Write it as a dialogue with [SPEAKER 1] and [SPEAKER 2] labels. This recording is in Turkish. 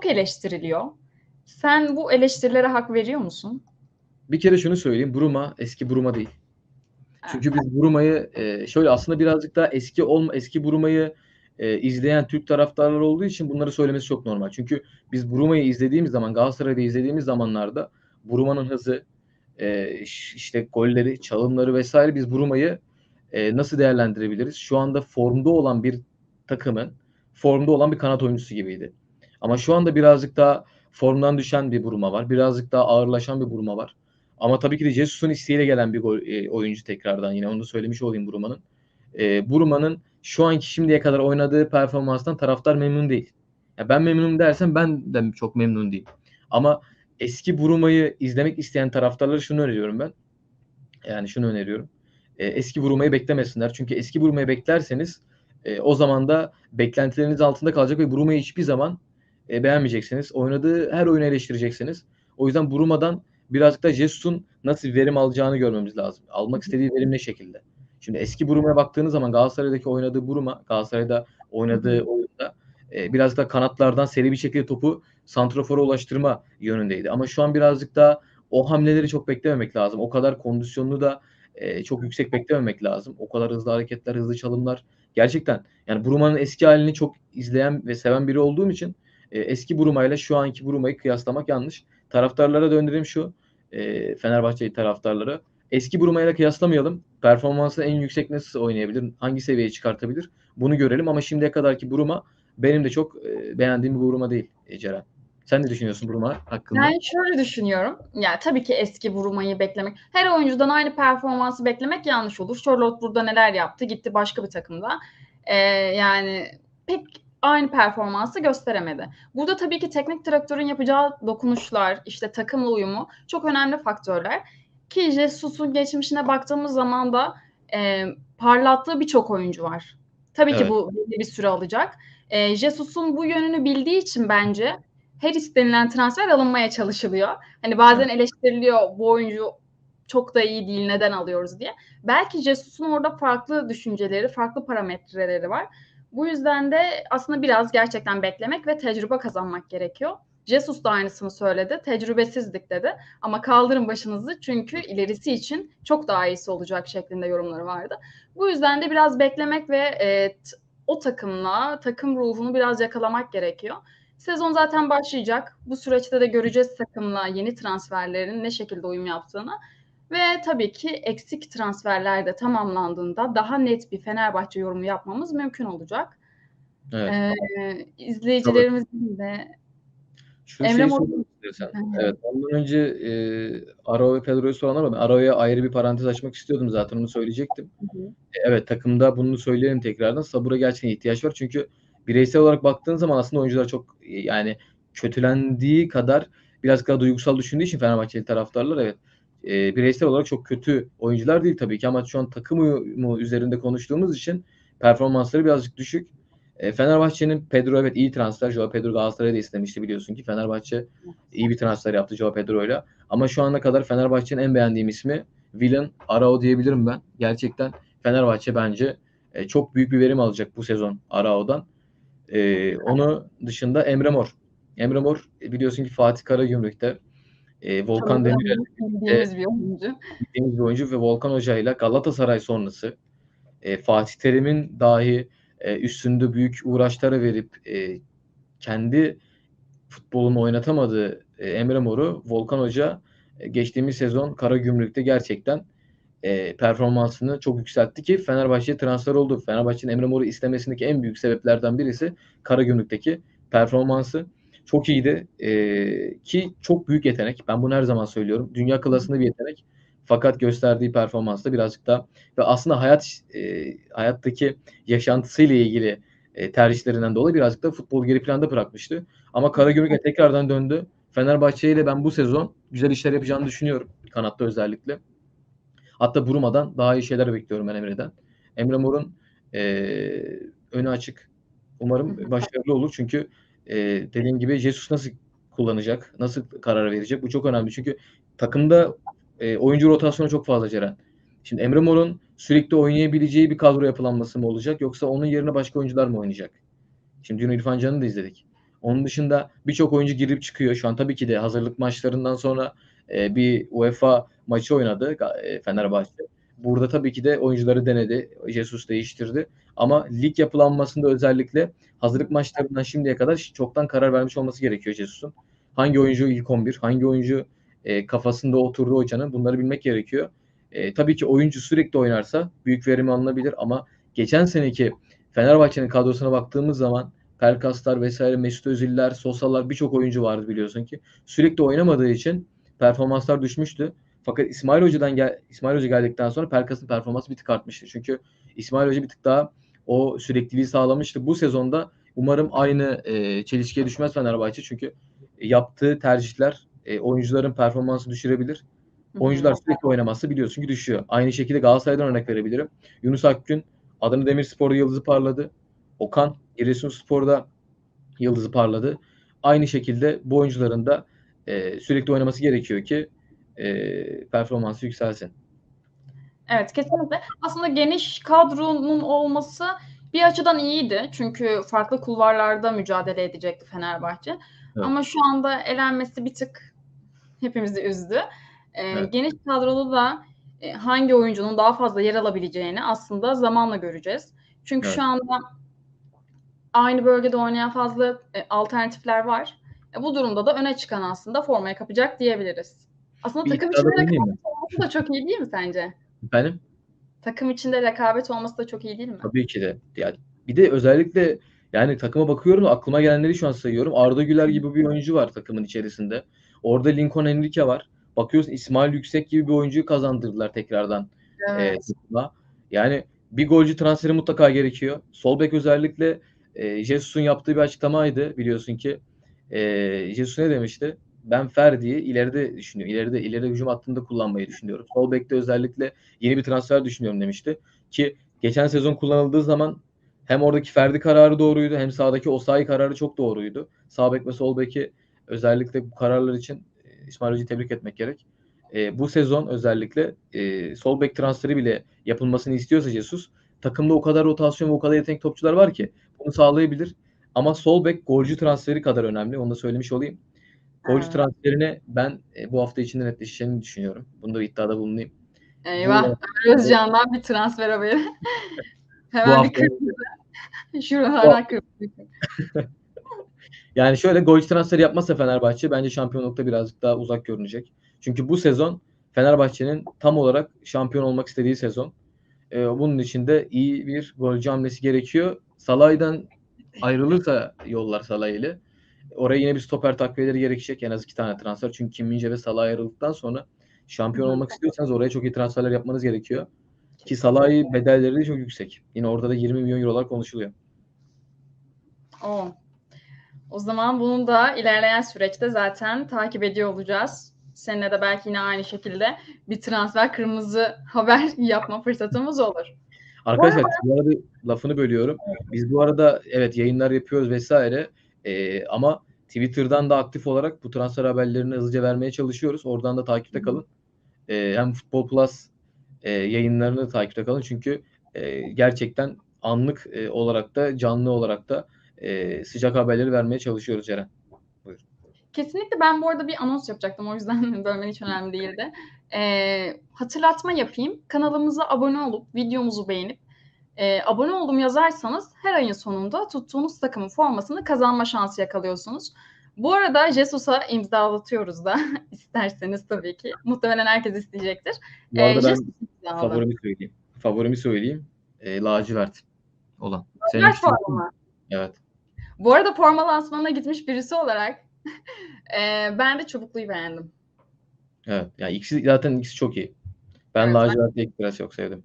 [SPEAKER 1] çok eleştiriliyor. Sen bu eleştirilere hak veriyor musun?
[SPEAKER 2] Bir kere şunu söyleyeyim. Bruma eski Bruma değil. Çünkü biz Bruma'yı e, şöyle aslında birazcık daha eski olma eski Bruma'yı e, izleyen Türk taraftarları olduğu için bunları söylemesi çok normal. Çünkü biz Bruma'yı izlediğimiz zaman Galatasaray'da izlediğimiz zamanlarda Bruma'nın hızı e, işte golleri, çalımları vesaire biz Bruma'yı e, nasıl değerlendirebiliriz? Şu anda formda olan bir takımın formda olan bir kanat oyuncusu gibiydi. Ama şu anda birazcık daha formdan düşen bir Bruma var. Birazcık daha ağırlaşan bir Bruma var. Ama tabii ki de Jesus'un isteğiyle gelen bir gol, e, oyuncu tekrardan yine onu söylemiş olayım Bruma'nın. E, Bruma'nın şu anki şimdiye kadar oynadığı performanstan taraftar memnun değil. Ya ben memnunum dersen ben de çok memnun değilim. Ama eski Bruma'yı izlemek isteyen taraftarlara şunu öneriyorum ben. Yani şunu öneriyorum. E, eski Bruma'yı beklemesinler. Çünkü eski Bruma'yı beklerseniz e, o zaman da beklentileriniz altında kalacak ve Bruma'yı hiçbir zaman e, beğenmeyeceksiniz. Oynadığı her oyunu eleştireceksiniz. O yüzden Bruma'dan birazcık da Jesus'un nasıl verim alacağını görmemiz lazım. Almak istediği verim ne şekilde? Şimdi eski Bruma'ya baktığınız zaman Galatasaray'daki oynadığı Bruma, Galatasaray'da oynadığı oyunda e, biraz da kanatlardan seri bir şekilde topu santrafora ulaştırma yönündeydi. Ama şu an birazcık daha o hamleleri çok beklememek lazım. O kadar kondisyonunu da e, çok yüksek beklememek lazım. O kadar hızlı hareketler, hızlı çalımlar. Gerçekten yani Bruma'nın eski halini çok izleyen ve seven biri olduğum için e, eski Bruma ile şu anki Bruma'yı kıyaslamak yanlış. Taraftarlara döndüreyim şu e, Fenerbahçe taraftarları. Eski Bruma ile kıyaslamayalım. Performansı en yüksek nasıl oynayabilir? Hangi seviyeye çıkartabilir? Bunu görelim ama şimdiye kadarki Bruma benim de çok e, beğendiğim bir Bruma değil e, Ceren. Sen ne düşünüyorsun Bruma hakkında?
[SPEAKER 1] Ben şöyle düşünüyorum. Yani tabii ki eski Bruma'yı beklemek. Her oyuncudan aynı performansı beklemek yanlış olur. Charlotte burada neler yaptı? Gitti başka bir takımda. Ee, yani pek aynı performansı gösteremedi. Burada tabii ki teknik direktörün yapacağı dokunuşlar, işte takımla uyumu çok önemli faktörler. Ki Jesus'un geçmişine baktığımız zaman da e, parlattığı birçok oyuncu var. Tabii evet. ki bu belli bir süre alacak. E, Jesus'un bu yönünü bildiği için bence her istenilen transfer alınmaya çalışılıyor. Hani bazen evet. eleştiriliyor bu oyuncu çok da iyi değil neden alıyoruz diye. Belki Jesus'un orada farklı düşünceleri, farklı parametreleri var. Bu yüzden de aslında biraz gerçekten beklemek ve tecrübe kazanmak gerekiyor. Jesus da aynısını söyledi. Tecrübesizlik dedi. Ama kaldırın başınızı çünkü ilerisi için çok daha iyisi olacak şeklinde yorumları vardı. Bu yüzden de biraz beklemek ve e, o takımla, takım ruhunu biraz yakalamak gerekiyor. Sezon zaten başlayacak. Bu süreçte de göreceğiz takımla yeni transferlerin ne şekilde uyum yaptığını. Ve tabii ki eksik transferler de tamamlandığında daha net bir Fenerbahçe yorumu yapmamız mümkün olacak. Evet. Ee, izleyicilerimizin de
[SPEAKER 2] şu Emre şeyi. Evet. Ondan önce e, Arao ve Pedro'yu soranlar ama ben Arao'ya ayrı bir parantez açmak istiyordum zaten onu söyleyecektim. Hı hı. E, evet takımda bunu söyleyelim tekrardan. Sabura gerçekten ihtiyaç var. Çünkü bireysel olarak baktığın zaman aslında oyuncular çok yani kötülendiği kadar biraz daha duygusal düşündüğü için Fenerbahçeli taraftarlar evet e, bireysel olarak çok kötü oyuncular değil tabii ki ama şu an takım uyumu üzerinde konuştuğumuz için performansları birazcık düşük. E, Fenerbahçe'nin Pedro evet iyi transfer. Joao Pedro Galatasaray'da istemişti biliyorsun ki. Fenerbahçe iyi bir transfer yaptı Joao Pedro'yla. Ama şu ana kadar Fenerbahçe'nin en beğendiğim ismi Willian Arao diyebilirim ben. Gerçekten Fenerbahçe bence e, çok büyük bir verim alacak bu sezon Arao'dan. E, onu dışında Emre Mor. Emre Mor e, biliyorsun ki Fatih Karagümrük'te e, Volkan Demirel
[SPEAKER 1] bildiğimiz bir oyuncu.
[SPEAKER 2] Bildiğimiz bir oyuncu ve Volkan Hoca ile Galatasaray sonrası e, Fatih Terim'in dahi e, üstünde büyük uğraşlara verip e, kendi futbolunu oynatamadığı e, Emre Mor'u Volkan Hoca e, geçtiğimiz sezon Karagümrük'te gerçekten e, performansını çok yükseltti ki Fenerbahçe transfer oldu. Fenerbahçe'nin Emre Mor'u istemesindeki en büyük sebeplerden birisi Karagümrük'teki performansı. Çok iyiydi e, ki çok büyük yetenek. Ben bunu her zaman söylüyorum. Dünya klasında bir yetenek. Fakat gösterdiği performansta birazcık da ve aslında hayat e, hayattaki yaşantısıyla ilgili e, tercihlerinden dolayı birazcık da futbol geri planda bırakmıştı. Ama Karagümrük'e tekrardan döndü. Fenerbahçe ile ben bu sezon güzel işler yapacağını düşünüyorum. Kanatta özellikle. Hatta Buruma'dan daha iyi şeyler bekliyorum ben Emre'den. Emre Mor'un e, önü açık. Umarım başarılı olur. Çünkü e, dediğim gibi Jesus nasıl kullanacak? Nasıl karar verecek? Bu çok önemli. Çünkü takımda e, oyuncu rotasyonu çok fazla Ceren. Şimdi Emre Mor'un sürekli oynayabileceği bir kadro yapılanması mı olacak yoksa onun yerine başka oyuncular mı oynayacak? Şimdi dün İrfan Can'ı da izledik. Onun dışında birçok oyuncu girip çıkıyor. Şu an tabii ki de hazırlık maçlarından sonra e, bir UEFA maçı oynadı e, Fenerbahçe. Burada tabii ki de oyuncuları denedi. Jesus değiştirdi. Ama lig yapılanmasında özellikle hazırlık maçlarından şimdiye kadar çoktan karar vermiş olması gerekiyor Jesus'un. Hangi oyuncu ilk 11, hangi oyuncu e, kafasında oturdu hocanın bunları bilmek gerekiyor. E, tabii ki oyuncu sürekli oynarsa büyük verimi alınabilir ama geçen seneki Fenerbahçe'nin kadrosuna baktığımız zaman Pelkaslar vesaire, Mesut Özil'ler, Sosalar birçok oyuncu vardı biliyorsun ki. Sürekli oynamadığı için performanslar düşmüştü. Fakat İsmail Hoca'dan gel İsmail Hoca geldikten sonra Pelkas'ın performansı bir tık artmıştı. Çünkü İsmail Hoca bir tık daha o sürekliliği sağlamıştı. Bu sezonda umarım aynı e, çelişkiye düşmez Fenerbahçe. Çünkü yaptığı tercihler e, oyuncuların performansı düşürebilir. Oyuncular sürekli oynaması biliyorsun çünkü düşüyor. Aynı şekilde Galatasaray'dan örnek verebilirim. Yunus Akgün Adana Demirspor'da yıldızı parladı. Okan Giresunspor'da yıldızı parladı. Aynı şekilde bu oyuncuların da e, sürekli oynaması gerekiyor ki e, performansı yükselsin.
[SPEAKER 1] Evet kesinlikle. Aslında geniş kadronun olması bir açıdan iyiydi. Çünkü farklı kulvarlarda mücadele edecekti Fenerbahçe. Evet. Ama şu anda elenmesi bir tık hepimizi üzdü. Ee, evet. Geniş kadrolu da e, hangi oyuncunun daha fazla yer alabileceğini aslında zamanla göreceğiz. Çünkü evet. şu anda aynı bölgede oynayan fazla e, alternatifler var. E, bu durumda da öne çıkan aslında formaya kapacak diyebiliriz. Aslında bir takım içinde rekabet olması da çok iyi değil mi sence?
[SPEAKER 2] Benim?
[SPEAKER 1] Takım içinde rekabet olması da çok iyi değil mi?
[SPEAKER 2] Tabii ki de. Yani bir de özellikle yani takıma bakıyorum aklıma gelenleri şu an sayıyorum. Arda Güler gibi bir oyuncu var takımın içerisinde. Orada Lincoln Enrique var. Bakıyorsun İsmail Yüksek gibi bir oyuncuyu kazandırdılar tekrardan. Evet. E, yani bir golcü transferi mutlaka gerekiyor. Sol bek özellikle e, Jesus'un yaptığı bir açıklamaydı biliyorsun ki. E, Jesus ne demişti? Ben Ferdi'yi ileride düşünüyorum. İleride ileride hücum hattında kullanmayı düşünüyorum. Sol bekte özellikle yeni bir transfer düşünüyorum demişti. Ki geçen sezon kullanıldığı zaman hem oradaki Ferdi kararı doğruydu hem sağdaki Osayi kararı çok doğruydu. Sağ bek ve sol beki özellikle bu kararlar için e, İsmail Hoca'yı tebrik etmek gerek. E, bu sezon özellikle e, sol bek transferi bile yapılmasını istiyorsa Jesus takımda o kadar rotasyon ve o kadar yetenek topçular var ki bunu sağlayabilir. Ama sol bek golcü transferi kadar önemli. Onu da söylemiş olayım. Golcü ha. transferine ben e, bu hafta içinde netleşeceğini düşünüyorum. Bunda bir iddiada bulunayım.
[SPEAKER 1] Eyvah. Bu, Özcan'dan bir transfer haberi. Hemen bir kırmızı. Şuralardan kırmızı.
[SPEAKER 2] yani şöyle golcü transferi yapmazsa Fenerbahçe bence şampiyonlukta birazcık daha uzak görünecek. Çünkü bu sezon Fenerbahçe'nin tam olarak şampiyon olmak istediği sezon. Ee, bunun için de iyi bir golcü hamlesi gerekiyor. Salah'dan ayrılırsa yollar Salah ile oraya yine bir stoper takviyeleri gerekecek. En az iki tane transfer. Çünkü Kim Mince ve Salah ayrıldıktan sonra şampiyon olmak istiyorsanız oraya çok iyi transferler yapmanız gerekiyor. Ki Salah'ı bedelleri de çok yüksek. Yine orada da 20 milyon eurolar konuşuluyor.
[SPEAKER 1] O. O zaman bunu da ilerleyen süreçte zaten takip ediyor olacağız. Seninle de belki yine aynı şekilde bir transfer kırmızı haber yapma fırsatımız olur.
[SPEAKER 2] Arkadaşlar bu arada lafını bölüyorum. Biz bu arada evet yayınlar yapıyoruz vesaire. Ee, ama Twitter'dan da aktif olarak bu transfer haberlerini hızlıca vermeye çalışıyoruz. Oradan da takipte kalın. Ee, hem Futbol Plus e, yayınlarını da takipte kalın. Çünkü e, gerçekten anlık e, olarak da canlı olarak da e, sıcak haberleri vermeye çalışıyoruz Ceren. Buyur.
[SPEAKER 1] Kesinlikle ben bu arada bir anons yapacaktım. O yüzden bölmen hiç önemli değildi. E, hatırlatma yapayım. Kanalımıza abone olup videomuzu beğenip e, abone oldum yazarsanız her ayın sonunda tuttuğunuz takımın formasını kazanma şansı yakalıyorsunuz. Bu arada Jesus'a imzalatıyoruz da isterseniz tabii ki. Muhtemelen herkes isteyecektir.
[SPEAKER 2] Bu arada ee, ben favorimi söyleyeyim. Favorimi söyleyeyim. E, lacivert olan.
[SPEAKER 1] Lacivert forma
[SPEAKER 2] Evet.
[SPEAKER 1] Bu arada forma lansmanına gitmiş birisi olarak e, ben de çubukluyu beğendim.
[SPEAKER 2] Evet. Yani ikisi zaten ikisi çok iyi. Ben evet, lacivert ilk biraz çok sevdim.